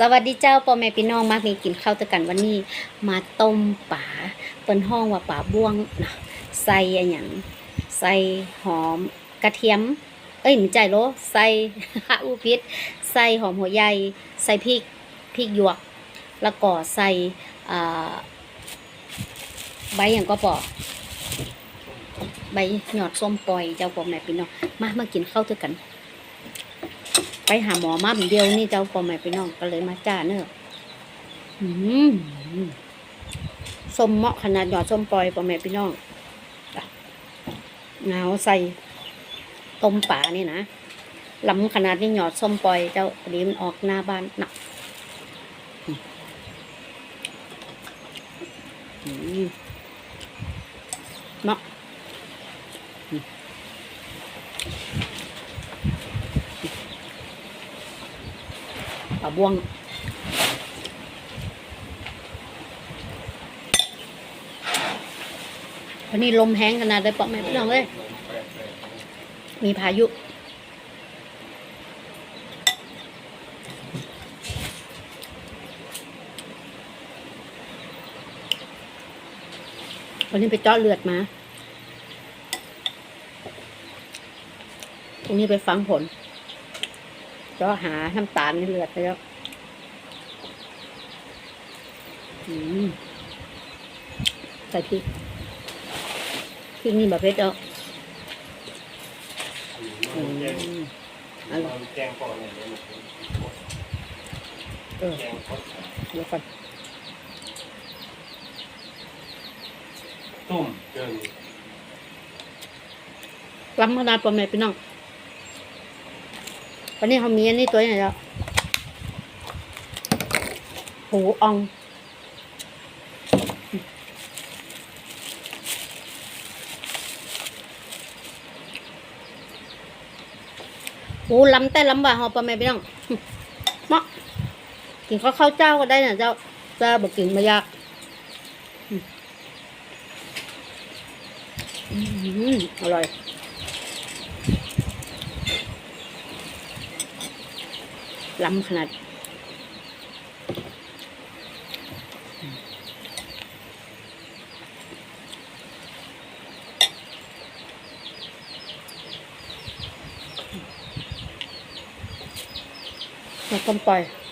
สวัสดีเจ้าพ่อแม่พี่น้องมากมีกินข้าวด้วยกันวันนี้ มาต้มป่าเปิ้นห้องว่าป่าบ้วงนะใส่อะหยังใส่หอมกระเทียม เอ้ยไม่ใจโลใส่ฮะอูพิษใส่หอมหัวใหญ่ใส่พริกพริกหยวก แล้วก็ใส่ใบอย่างก็ปอกใบหยอดส้มปล่อยเจ้าพ่อแม่พี่น้องมามากินข้าวด้วยกัน ไปหาหมอมาเดียวนี่เจ้าพ่อแม่พี่น้องก็เลยมาจ้าเนอะอืมส้มเหมาะขนาดหยอดส้มปล่อยพ่อแม่พี่น้องเงาใส่ต้มป่านี่นะลำขนาดนี้หยอดส้มปล่อยเจ้าอดีมันออกหน้าบ้านหนักเหมาะ ป่าบ่วงวันนี้ลมแห้งขนาดเลยปอกแม่พี่น้องเลยมีพายุวันนี้ไปเจาะเลือดมา ตรงนี้ไปฟังผล เจาะหาน้ำตาลในเลือดแล้วอืมใส่พริกพริกนี่แบบเผ็ดเอาอืมอร่อยแกงปอเนี่ยเดี๋ยวมันเออแกงปอเดี๋ยวก่อนตุ่มเกินล้ำขนาดปอมแม่พี่น้อง วันนี้เขามีอันนี้ตัวไหนแล้วหูอองหูล้ำแต่ล้ำว่าเขาปอมแม่พี่น้องเมาะกินข้าวข้าวเจ้าก็ได้นะเจ้าเจ้าบอกกินมายากอืมอืมอร่อย ล้ำขนาดมาต้มไปล่อย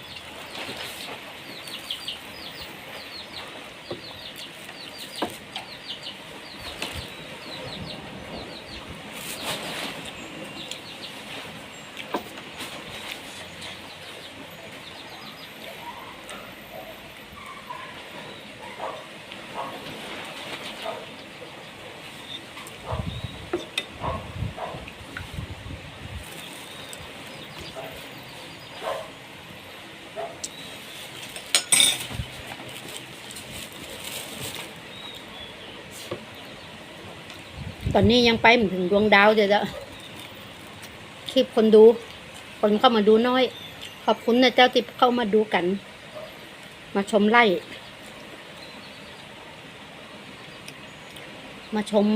ตอนนี้ยังไปไม่ถึงดวงดาวเดี๋ยวจะคลิปคนดู คนเข้ามาดูน้อย ขอบคุณนะเจ้าที่เข้ามาดูกัน มาชมไล่ มาชม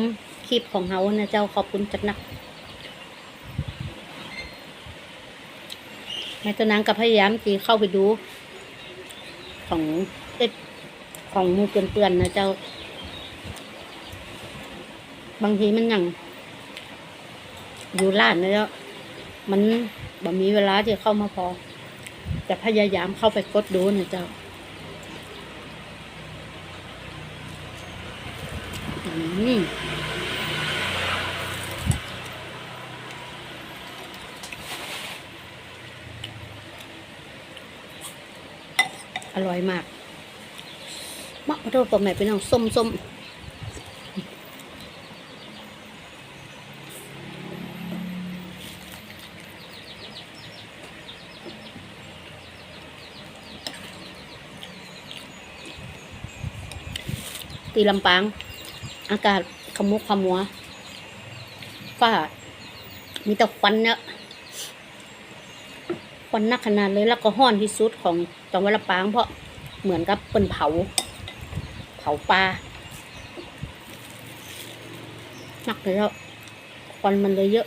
คลิปของเฮานะเจ้าขอบคุณจัดหนักแม่ตัวนางก็พยายามจีเข้าไปดู ของเอ็ดของมูเปื่อนๆนะเจ้า บางทีมันยังอยู่ร้านแล้ว มันบ่มีเวลาที่เข้ามาพอ จะพยายามเข้าไปกดดูนะเจ้าอืมอร่อยมากมะขอโทษปอแม่เป็นน้องส้มส้ม ตีลำปาง อากาศขมุกขมัวฝ้า มีแต่ควันเนี่ยควันนักขนาดเลยแล้วก็ห้อนที่สุดของจังหวัดลำปางเพราะเหมือนกับเป็นเผา เผาปลาหนักเลยแล้วควันมันเลยเยอะ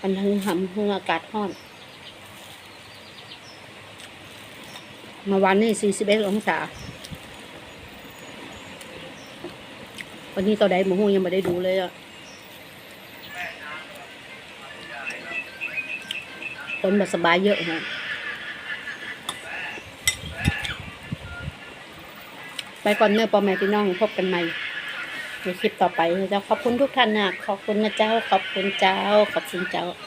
มันทั้งหำทั้งอากาศห้อนเมาวันนี่สี่สิบเอ็ดองศา วันนี้ตอนใดหมูฮูยังไม่ได้ดูเลยอะคนมาสบายเยอะฮะไปก่อนเนื้อปอแม่พี่น้องพบกันใหม่ในคลิปต่อไปนะเจ้าขอบคุณทุกท่านนะขอบคุณนะเจ้า ขอบคุณเจ้า ขอบคุณเจ้า